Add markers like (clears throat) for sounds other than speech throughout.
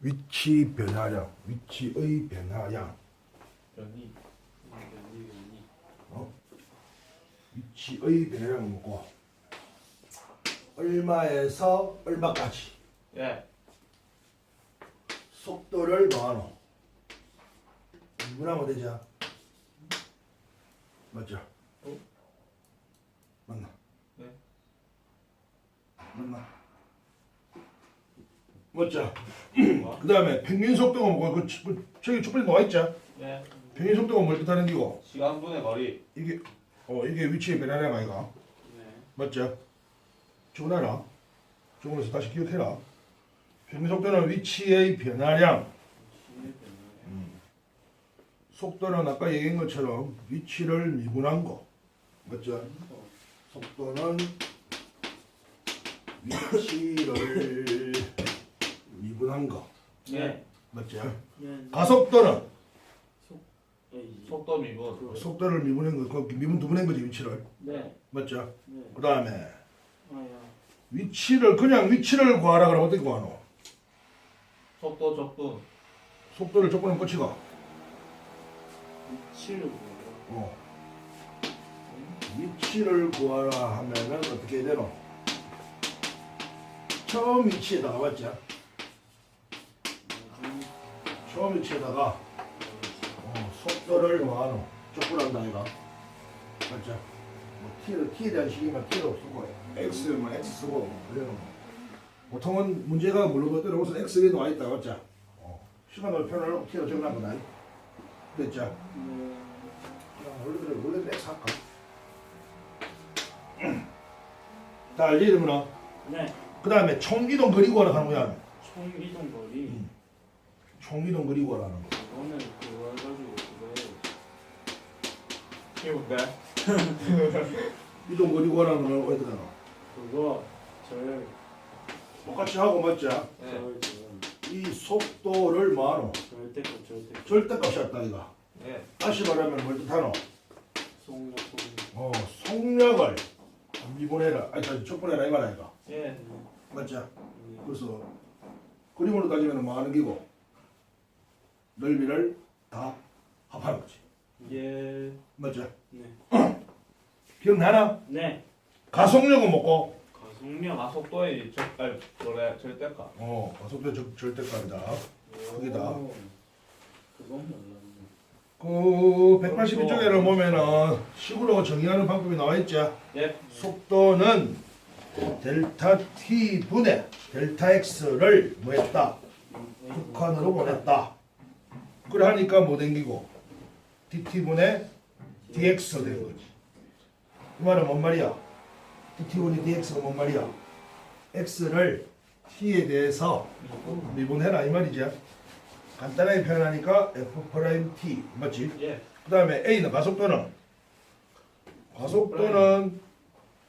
위치 변화량, 위치의 변화량, 변이 변이 변이 위치의 변화량을 묻고 얼마에서 얼마까지 예 속도를 더하노 미분하면 되죠? 맞죠? 어? 맞나? 네. 맞나? 맞죠? 뭐? 그 다음에 평균 속도가 뭐고 그, 치- 그 저기 촛불이 나와 있죠? 예 평균 속도가 뭘 뜻하는 기고 시간분의 거리 이게 어 이게 위치의 변화량 아이가 네? 저거 알아? 저거에서 다시 기억해라 평균 속도는 위치의 변화량 변화량 속도는 아까 얘기한 것처럼 위치를 미분한 거 맞죠? 속도는 위치를 미분한 거 예 맞죠? 네. 가속도는 속도 미분 속도를 미분한 거, 그 미분 두분한 거지 위치를 네. 맞죠? 네. 그 다음에 아야. 위치를 그냥 위치를 구하라 그러면 어떻게 구하노? 속도 적분 속도를 조건은 끝이가 위치를 보여. 어. 위치를 구하라 하면은 어떻게 해야 되노? 처음 위치에다가 맞죠? 처음 위치에다가 어, 속도를 뭐하노? 조건한다 이가 맞죠? 뭐 T를 T에 대한 식이면 T로 쓰고 X면 X 쓰고 뭐 그래요. 보통은 문제가 물어보더라도 우선 X에 나와 있다 맞죠? 어. 시간을 표현하려고 T로 적어놓은 거다 됐죠? 네. 야, 원래대로 원래대로 X 할까? 다 알지르구나. 네. 그 다음에 총이동 그리고 하라 하는 거야. 총 이동 거리. 음. 총이동 그리고 하라는 거. 이거는 그거 해가지고 (laughs) 그거 키운데 이동 그리고 하라는 건 어디 가나? 그거 절 똑같이 하고. 예 절, 절, 이 속도를 뭐하노? 절대값 절대. 절대값이 없다 이가. 예 다시 말하면 뭘 뜻하노? 속력 속력. 어, 속력을 미분해라. 아니, 저 촉분해라 이 말이야 이가. 예 맞자. 네. 그래서 그림으로 따지면 뭐 하는 기고? 넓이를 다 합하는 거지. 예. 맞자. 네. (clears throat) 기억나나? 네. 가속력은 뭐고? 가속력. 아 속도의 절 아니 그래 절대값 어, 가속력 절- 절대값이다. 크기다. 오, 그건 몰랐네. 그 182쪽에를 보면은 식으로 정의하는 방법이 나와 있죠. 예 속도는 델타 t 분의 델타 x를 뭐했다? 극한으로 보냈다. 그래 하니까 뭐 댕기고 dt 분의 dx 된 거지. 이 말은 뭔 말이야? dt 분의 dx가 뭔 말이야? x를 t에 대해서 미분해라 이 말이죠. 간단하게 표현하니까 f 프라임 t 맞지? 예 그 다음에 A는 가속도는 가속도는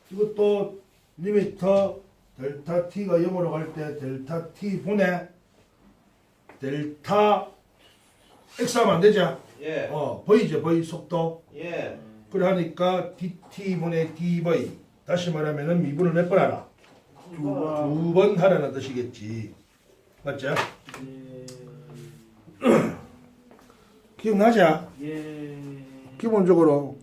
이것도 리미터 델타 T가 0으로 갈 때 델타 T 분의 델타 X 하면 안 되죠? 예 어, V죠, V 속도. 예 그래 하니까 DT 분의 DV. 다시 말하면은 미분을 몇 번 하라? 두 번. 두번 하라는 뜻이겠지. 맞죠? 예. (clears throat) 기억나자? 예. 기본적으로